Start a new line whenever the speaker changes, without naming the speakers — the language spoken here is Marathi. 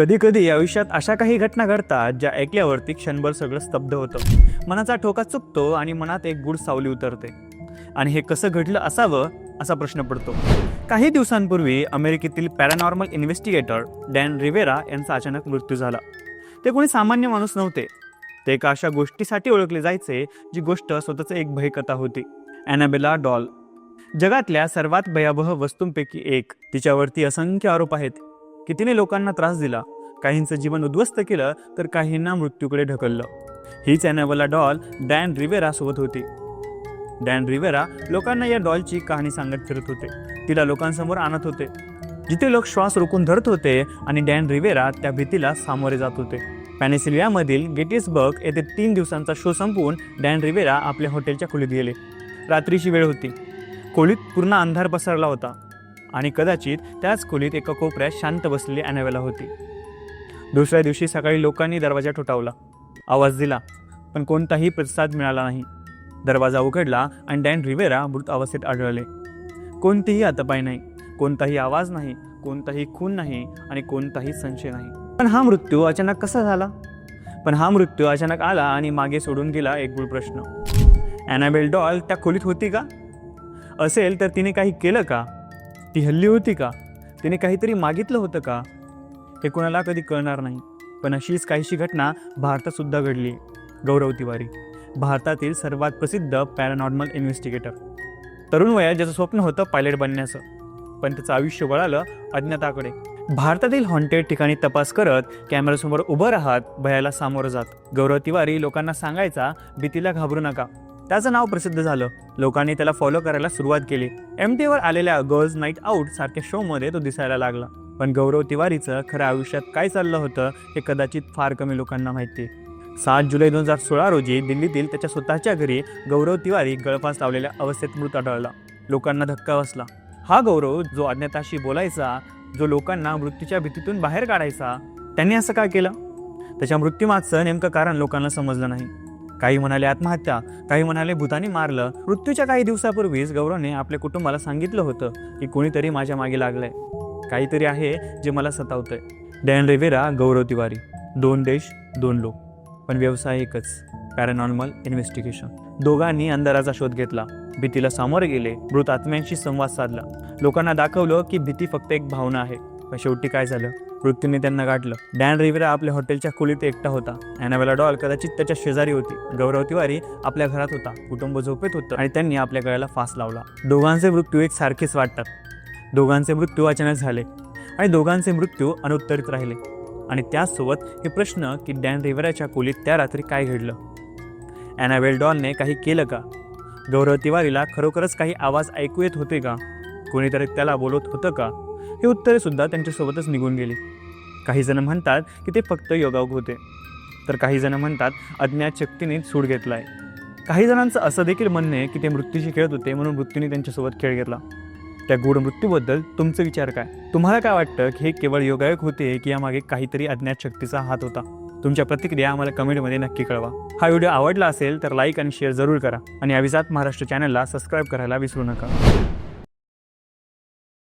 कधी कधी आयुष्यात अशा काही घटना घडतात ज्या ऐकल्यावरती क्षणभर सगळं स्तब्ध होतं. मनाचा ठोका चुकतो आणि मनात एक गुड सावली उतरते. आणि हे कसं घडलं असावं असा प्रश्न पडतो. काही दिवसांपूर्वी अमेरिकेतील पॅरानॉर्मल इन्व्हेस्टिगेटर डॅन रिवेरा यांचा अचानक मृत्यू झाला. ते कोणी सामान्य माणूस नव्हते. ते एका अशा गोष्टीसाठी ओळखले जायचे जी गोष्ट स्वतःच एक भयकथा होती. Annabella doll. जगातल्या सर्वात भयावह वस्तूंपैकी एक. तिच्यावरती असंख्य आरोप आहेत. की तिने लोकांना त्रास दिला काहींचं जीवन उद्ध्वस्त केलं तर काहींना मृत्यूकडे ढकललं. हीच ॲनाबेला डॉल डॅन रिवेरा सोबत होती. डॅन रिवेरा लोकांना या डॉलची कहाणी सांगत फिरत होते. तिला लोकांसमोर आणत होते. जिथे लोक श्वास रोखून धरत होते आणि डॅन रिवेरा त्या भीतीला सामोरे जात होते. पॅनेसिलियामधील गेटिसबर्ग येथे तीन दिवसांचा शो संपवून डॅन रिवेरा आपल्या हॉटेलच्या खोलीत गेले. रात्रीची वेळ होती. खोलीत पूर्ण अंधार पसरला होता. आणि कदाचित त्याच खोलीत एका कोपऱ्यात शांत बसलेली ॲनावेला होती. दुसऱ्या दिवशी सकाळी लोकांनी दरवाजा ठोठावला. आवाज दिला पण कोणताही प्रतिसाद मिळाला नाही. दरवाजा उघडला आणि डॅन रिवेरा मृत अवस्थेत आढळले. कोणतीही हातापाय नाही कोणताही आवाज नाही कोणताही खून नाही आणि कोणताही संशय नाही. पण हा मृत्यू अचानक कसा झाला? पण हा मृत्यू अचानक आला आणि मागे सोडून गेला एक गुळ प्रश्न. ॲनाबेल डॉल त्या खोलीत होती का? असेल तर तिने काही केलं का? ती हल्ली होती का? तिने काहीतरी मागितलं होतं का? हे कोणाला कधी कळणार नाही. पण अशीच काहीशी घटना भारतातसुद्धा घडली. गौरव तिवारी भारतातील सर्वात प्रसिद्ध पॅरानॉर्मल इन्व्हेस्टिगेटर तरुण वयात ज्याचं स्वप्न होतं पायलट बनण्याचं. पण त्याचं आयुष्य वळालं अज्ञाताकडे. भारतातील हॉन्टेड ठिकाणी तपास करत कॅमेऱ्यासमोर उभं राहत भयाला सामोरं जात. गौरव तिवारी लोकांना सांगायचा भीतीला घाबरू नका. त्याचं नाव प्रसिद्ध झालं. लोकांनी त्याला फॉलो करायला सुरुवात केली. एम टीवर आलेल्या गर्ल्स नाईट आऊट सारख्या शोमध्ये तो दिसायला लागला. पण गौरव तिवारीचं खरं आयुष्यात काय चाललं होतं हे कदाचित फार कमी लोकांना माहिती. सात जुलै दोन हजार सोळा रोजी दिल्लीतील त्याच्या स्वतःच्या घरी गौरव तिवारी गळफास लावलेल्या अवस्थेत मृत आढळला. लोकांना धक्का बसला. हा गौरव जो अज्ञाताशी बोलायचा जो लोकांना मृत्यूच्या भीतीतून बाहेर काढायचा त्यांनी असं का केलं? त्याच्या मृत्यूमागचं नेमकं कारण लोकांना समजलं नाही. काही म्हणाले आत्महत्या काही म्हणाले भूतानी मारलं. मृत्यूच्या काही दिवसापूर्वीच गौरवने आपल्या कुटुंबाला सांगितलं होतं की कोणीतरी माझ्या मागे लागलंय. काहीतरी आहे जे मला सतावतंय. डॅन रेवेरा गौरव तिवारी. दोन देश दोन लोक. पण व्यवसाय एकच पॅरानॉर्मल इन्व्हेस्टिगेशन. दोघांनी अंधाराचा शोध घेतला. भीतीला सामोरे गेले मृत आत्म्यांशी संवाद साधला. लोकांना दाखवलं की भीती फक्त एक भावना आहे. पण शेवटी काय झालं? मृत्यूने त्यांना गाठलं. डॅन रिव्हरा आपल्या हॉटेलच्या खोलीत एकटा होता. ॲनाबेला डॉल कदाचित त्याच्या शेजारी होती. गौरव तिवारी आपल्या घरात होता. कुटुंब झोपेत होतं आणि त्यांनी आपल्या गळ्याला फास लावला. दोघांचे मृत्यू एक सारखेच वाटतात. दोघांचे मृत्यू अचानक झाले आणि दोघांचे मृत्यू अनुत्तरित राहिले. आणि त्याचसोबत हे प्रश्न की डॅन रिव्हराच्या खोलीत त्या रात्री काय घडलं? ॲनाबेल डॉलने काही केलं का? गौरव तिवारीला खरोखरच काही आवाज ऐकू येत होते का? कोणीतरी त्याला बोलत होतं का? हे उत्तरे सुद्धा त्यांच्यासोबतच निघून गेली. काही जण म्हणतात की ते फक्त योगायोग होते. तर काही जण म्हणतात अज्ञात शक्तीने सूड घेतलाय. काही जणांचं असं देखील म्हणणं आहे की ते मृत्यूशी खेळत होते म्हणून मृत्यूने त्यांच्यासोबत खेळ घेतला. त्या गूढ मृत्यूबद्दल तुमचं विचार काय? तुम्हाला काय वाटतं की हे केवळ योगायोग होते की यामागे काहीतरी अज्ञात शक्तीचा हात होता? तुमच्या प्रतिक्रिया आम्हाला कमेंटमध्ये नक्की कळवा. हा व्हिडिओ आवडला असेल तर लाईक आणि शेअर जरूर करा. आणि अविजात महाराष्ट्र चॅनलला सबस्क्राईब करायला विसरू नका.